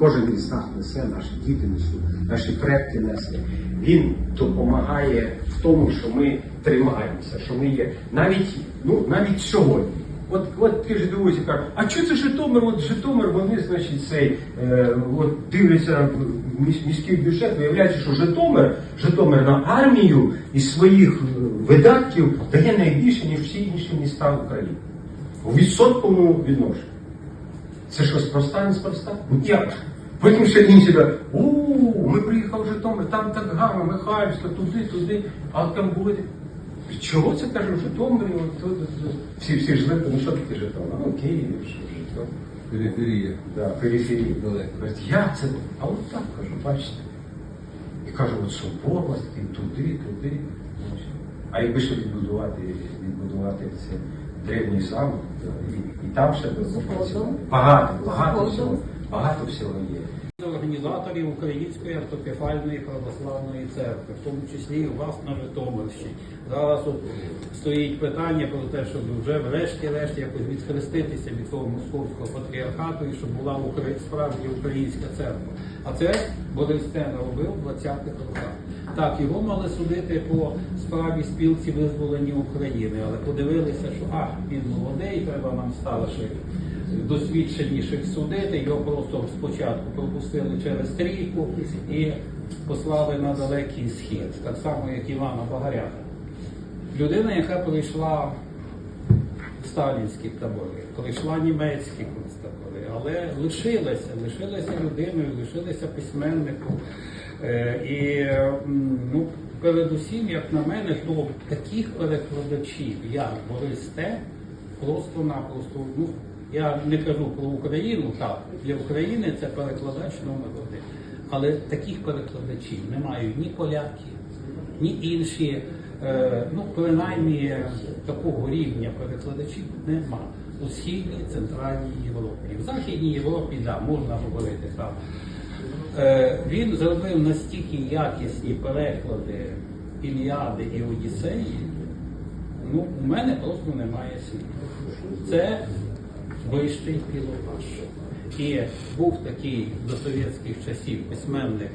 кожен із нас несе, наші діти несуть, наші предки несли. Він допомагає в тому, що ми тримаємося, що ми є навіть, ну, навіть сьогодні. От, от ти ж дивуєшся, кажуть, а що це Житомир? От Житомир, вони, значить, цей, е, от дивляться в міський бюджет, виявляється, що Житомир, Житомир на армію із своїх е, видатків дає найбільше, ніж всі інші міста України. У відсотковому відношенні. Це що, спроста, не спроста? Ну як? Потім ще інші кажуть, у ми приїхали в Житомир, там так гарно, Михайлівська, туди, туди, а там були. Чого це каже в Житомирі? От, от, от. Всі, всі ж ну що таке Житомир? Ну, Київ, що Житомир. Периферія. Да, периферії. Далеко. Як це? А от так кажу, бачите. І кажу, от соборність, і туди, туди. А якби ще відбудувати, відбудувати це древній то і, і там ще запрацювати. Багато, багато всього, багато всього є. організаторів Української автокефальної православної церкви, в тому числі і у вас на Житомирщині. Зараз от стоїть питання про те, щоб вже врешті-решт якось відхреститися від того московського патріархату і щоб була справді українська церква. А це Борис Тен робив в 20-х роках. Так, його мали судити по справі спілці визволення України, але подивилися, що а, він молодий, треба нам старших досвідченіших судити. Його просто спочатку пропустили через трійку і послали на далекий схід, так само, як Івана Багаряна. Людина, яка пройшла сталінські табори, пройшла німецькі концтабори, але лишилася, лишилася людиною, лишилася письменником. Е, І ну, передусім, як на мене, то таких перекладачів, як Борис Те, просто-напросто, ну, я не кажу про Україну, так, для України це перекладач номер один. Але таких перекладачів не мають ні поляки, ні інші, е, ну принаймні такого рівня перекладачів нема у східній центральній Європі. В Західній Європі, да, можна говорити там. Е, він зробив настільки якісні переклади Іліади і Одіссеї, ну, у мене просто немає слів. Це вищий пілотаж. І був такий до совєтських часів письменник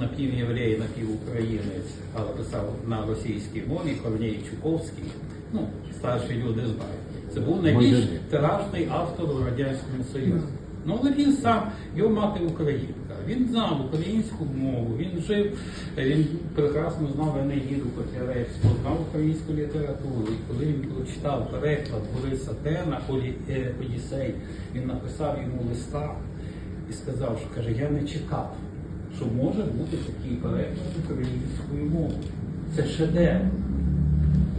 напівєврей, напівукраїнець, але писав на російській мові Корній Чуковський. Ну, старші люди знають. Це був найбільш тиражний автор у Радянському Союзі. Ну, але він сам, його мати українка. Він знав українську мову, він жив, він прекрасно знав Енеїду Котляревську, знав українську літературу. І коли він прочитав переклад Бориса Тена «Олі- е, Одіссей, він написав йому листа і сказав, що каже, я не чекав, що може бути такий переклад українською мовою. Це шедевр.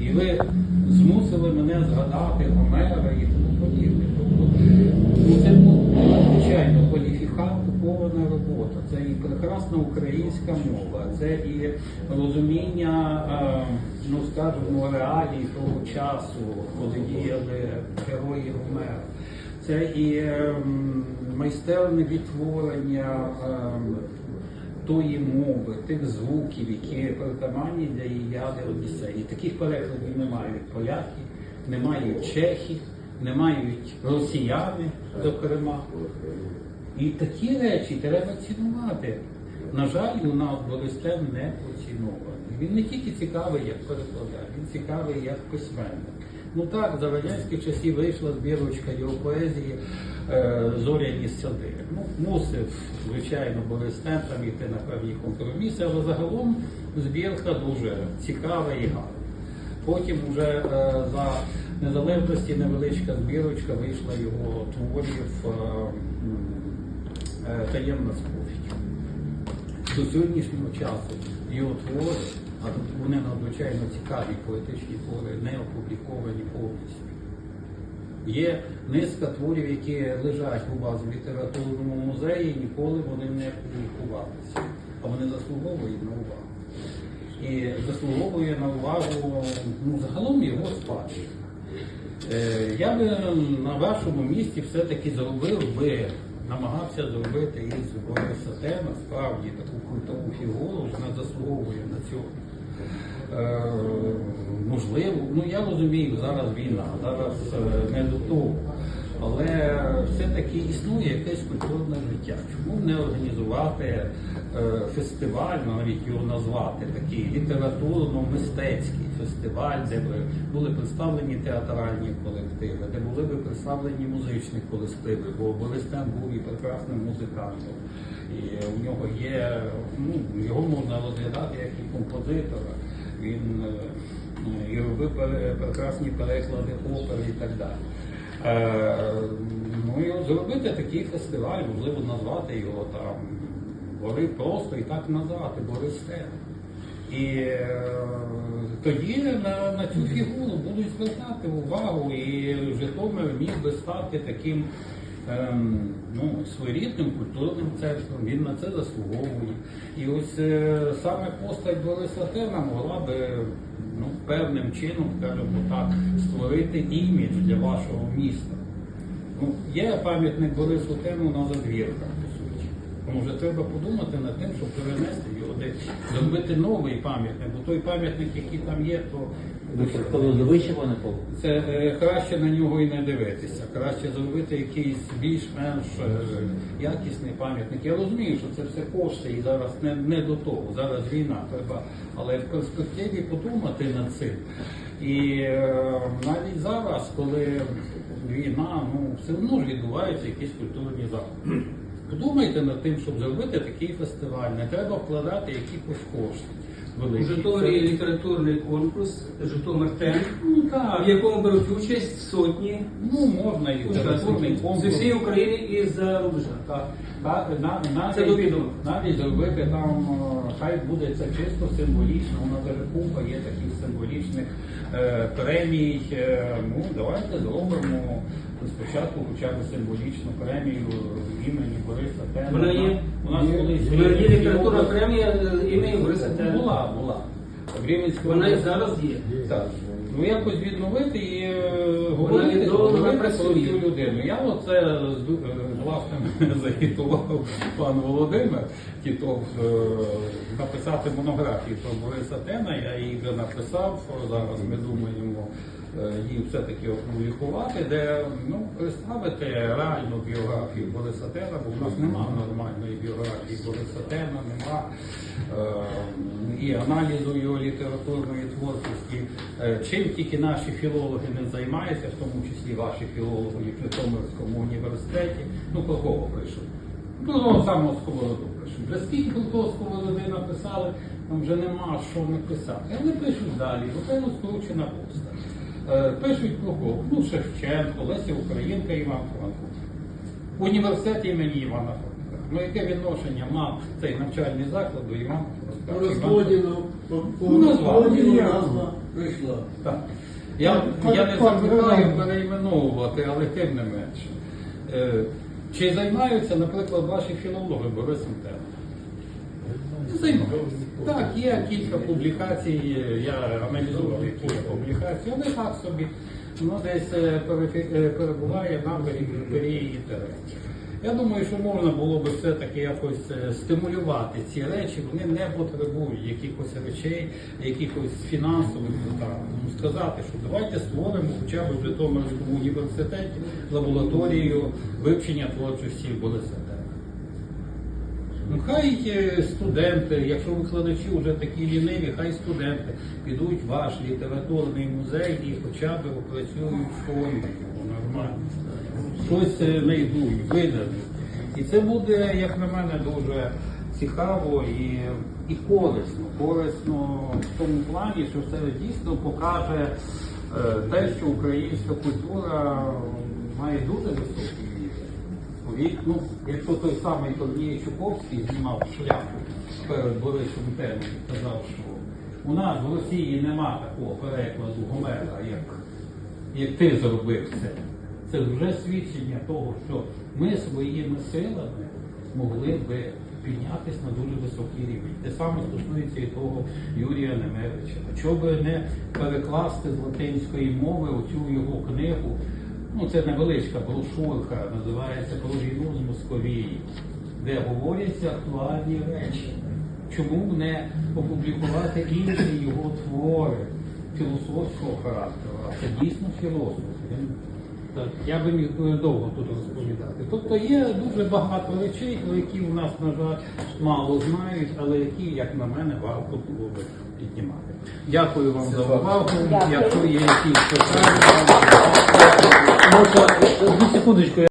І ви змусили мене згадати Гомера і тому подібне. Тобто, це надзвичайно кваліфікована робота. Це і прекрасна українська мова, це і розуміння, е, ну скажімо, реалій того часу, коли діяли герої Гомера. Це і е, майстерне відтворення. е, тої мови, тих звуків, які притаманні для Іліади Одіссеї. Таких перекладів не мають поляки, не мають чехи, не мають росіяни, зокрема. І такі речі треба цінувати. На жаль, у нас Бористен не поцінований. Він не тільки цікавий як перекладач, він цікавий як письменник. Ну так, за радянських часів вийшла збірочка його поезії е, Зоряні сади. Ну, мусив, звичайно, Бористен там йти на певні компроміси, але загалом збірка дуже цікава і гарна. Потім вже е, за незалежності невеличка збірочка вийшла його творів е, таємна сповідь. До сьогоднішнього часу його твори, а вони надзвичайно цікаві поетичні твори, не опубліковані повністю. Є низка творів, які лежать у вас в літературному музеї, і ніколи вони не публікувалися, а вони заслуговують на увагу. І заслуговує на увагу ну, загалом його спадщина. Е, Я би на вашому місці все-таки зробив би, намагався зробити із Бориса справді таку культову фігуру, вона заслуговує на цю. Е, можливо, ну я розумію, зараз війна, зараз е, не до того. Але все-таки існує якесь культурне життя. Чому не організувати е, фестиваль, навіть його назвати, такий літературно-мистецький фестиваль, де б були представлені театральні колективи, де були б представлені музичні колективи, бо Борисен був і прекрасним музикантом. І у нього є, ну, його можна розглядати як і композитора. Він е, і робив прекрасні переклади опер і так далі. Е, ну і зробити такий фестиваль, можливо, назвати його там Бори просто і так назвати, Бористе. І е, тоді на, на цю фігуру будуть звертати увагу, і Житомир міг би стати таким ем, ну, своєрідним культурним центром, він на це заслуговує. І ось е, саме постать Бориса Тина могла би ну, певним чином, скажімо так, створити імідж для вашого міста. Ну, є пам'ятник Борису Тему на задвірках, вже треба подумати над тим, щоб перенести його десь, зробити новий пам'ятник, бо той пам'ятник, який там є, то по це е, краще на нього і не дивитися. Краще зробити якийсь більш-менш е, якісний пам'ятник. Я розумію, що це все кошти і зараз не, не до того. Зараз війна треба, але в перспективі подумати над цим. І е, навіть зараз, коли війна, ну все одно ж відбуваються якісь культурні заходи. Подумайте над тим, щоб зробити такий фестиваль. Не треба вкладати якихось коштів. У. Житомирі є літературний конкурс Житомир Тен, Ну, так. в якому беруть участь сотні Ну, можна і літературний учасників з конкурс. усієї України і з-за рубежа. Так, так, на- навіть- Це довідомо. Навіть зробити там, е, хай буде це чисто символічно, у нас даже купа є таких символічних е, премій. Е, ну, давайте зробимо спочатку хоча б символічну премію імені Бориса Тена. Вона є? У нас колись Є в літературна премія імені Бориса Тена. Була, була. Вона і зараз є. так. Ну якось відновити і е, говорити, відновлена, говорити про працює. цю людину. Я оце з ду- е, власним загітував пан Володимир, Тітов е, написати монографію про Бориса Тена. Я її вже написав. Зараз ми думаємо е, її все-таки опублікувати, де ну, представити реальну біографію Бориса Тена, бо в нас немає нормальної біографії Бориса Тена, нема е, і аналізу його літературної творчості. Е, Чим тільки наші філологи не займаються, в тому числі ваші філологи в Житомирському університеті, ну про кого пишуть? Ну, самого сковороду пишуть. Вже скільки того сковороди написали, там вже нема що написати. Але пишуть далі, бо це розкручена постать. Е, Пишуть кого? Ну, Шевченко, Леся Українка, Іван Франко. Університет імені Івана Франка. Ну, яке відношення мав цей навчальний заклад до Івана Франка? Розподілу, по, по Ну, розподілу назва прийшла. Так. Я, я не закликаю Романе. перейменовувати, але тим не менше. Е, Чи займаються, наприклад, ваші філологи Борисом Темом? Займаються. Так, є кілька публікацій, я аналізував які є публікації, але так собі воно десь е, е, перебуває на периферії інтересів. Я думаю, що можна було би все-таки якось е, стимулювати ці речі, вони не потребують якихось речей, якихось фінансових витрат. Ну, сказати, що давайте створимо хоча б в Житомирському університеті лабораторію вивчення творчості. Ну, хай е, студенти, якщо викладачі вже такі ліниві, хай студенти підуть в ваш літературний музей і хоча б опрацюють форму нормально. Щось е, знайдуть, видадуть. І це буде, як на мене, дуже цікаво і, і корисно. Корисно в тому плані, що це дійсно покаже е, те, що українська культура має дуже високий рівень. Ну, якщо той самий Корній Чуковський знімав шляпу перед Борисом Теном і казав, що у нас в Росії нема такого перекладу Гомера, як, як ти зробив це. Це вже свідчення того, що ми своїми силами могли би піднятися на дуже високий рівень. Те саме стосується і того Юрія Немевича. Чого би не перекласти з латинської мови оцю його книгу Ну, це невеличка брошурка, називається Про з Московії, де говоряться актуальні речі. Чому б не опублікувати інші його твори філософського характеру? А це дійсно філософ. Він Я би міг довго тут розповідати. Тобто є дуже багато речей, про які у нас, на жаль, мало знають, але які, як на мене, варто було би піднімати. Дякую вам за увагу. Якщо є якісь питання, Можна, секундочку,